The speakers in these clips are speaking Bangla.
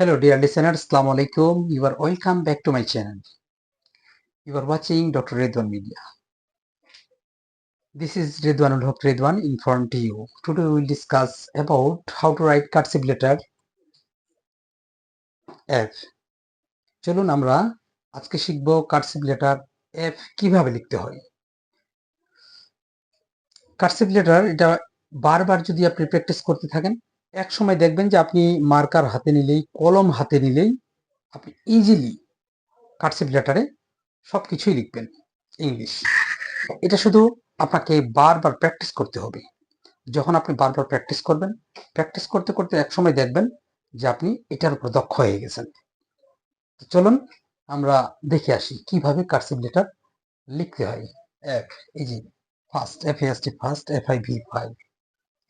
Hello, dear listeners. Assalamu alaikum. You are welcome back to my channel. You are watching Dr. Redwan Media. This is Redwanul Haq Redwan in front to you. Today we will discuss about how to write cursive letter F. চলুন আমরা আজকে শিখব কার্সিভ লেটার এফ কীভাবে লিখতে হয় কার্সিভ লেটার এটা বারবার যদি আপনি প্র্যাকটিস করতে থাকেন এক সময় দেখবেন যে আপনি মার্কার হাতে নিলেই, কলম হাতে নিলেই আপনি ইজিলি কার্সিভ লেটারে সব কিছুই লিখবেন ইংলিশ। এটা শুধু আপনাকে বারবার প্র্যাকটিস করতে হবে। যখন আপনি বারবার প্র্যাকটিস করবেন প্র্যাকটিস করতে করতে এক সময় দেখবেন যে আপনি এটার উপর দক্ষ হয়ে গেছেন। তো চলুন আমরা দেখে আসি কীভাবে কার্সিভ লেটার লিখতে হয়। এফ এই যে first F S T first F I V five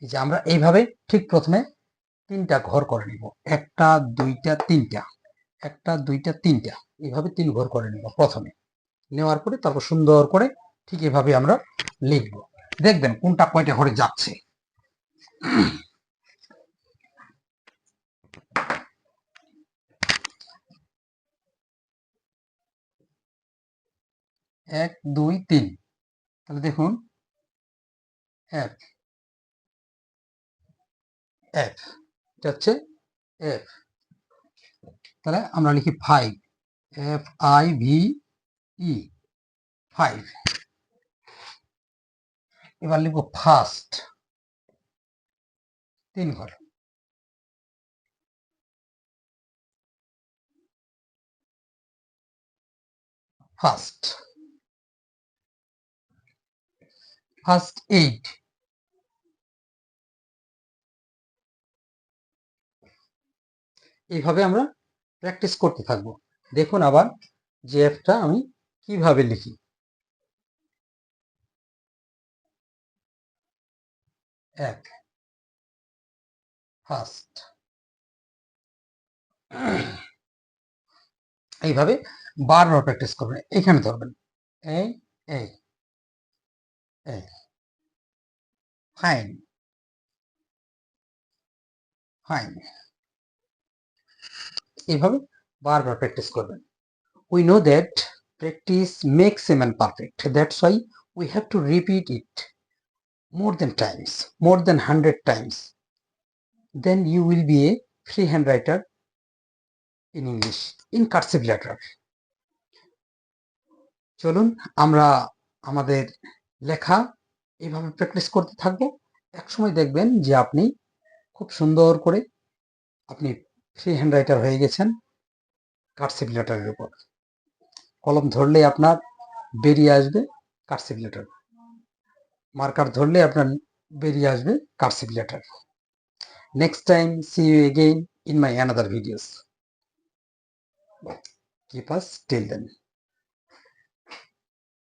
এই যে আমরা এইভাবে ঠিক প্রথমে তিনটা ঘর করে নিব। একটা, দুইটা, তিনটা। একটা, দুইটা, তিনটা। এইভাবে তিন ঘর করে নিব প্রথমে। নেওয়ার পরে তারপর সুন্দর করে ঠিক এভাবে আমরা লিখব। দেখবেন কোনটা কয়টা ঘরে যাচ্ছে। এক, দুই, তিন। তাহলে দেখুন এফ এফ এটা হচ্ছে এফ তাহলে আমরা লিখি five F I V E five এবার লিখব ফার্স্ট তিন ঘর। ফার্স্ট ফার্স্ট এইট এইভাবে আমরা প্র্যাকটিস করতে থাকব। দেখুন আবার যে এফটা আমি কীভাবে লিখি। এক ফার্স্ট এইভাবে বারবার প্র্যাকটিস করবেন। এখানে ধরবেন এই এই এই ফাইন ফাইন এইভাবে বারবার প্র্যাকটিস করবেন। We know that practice makes a man perfect that's why we have to repeat it more than times, more than 100 times, then you will be a free hand writer in English in cursive letter. চলুন আমরা আমাদের লেখা এইভাবে প্র্যাকটিস করতে থাকব। একসময় দেখবেন যে আপনি খুব সুন্দর করে আপনি ফ্রি হ্যান্ড রাইটার হয়ে গেছেন কার্সিভ লেটারের উপর। কলম ধরলে আপনার বেরিয়ে আসবে কার্সিভ লেটার মার্কার ধরলে আপনার বেরিয়ে আসবে cursive letter next time see you again in my another videos keep us till then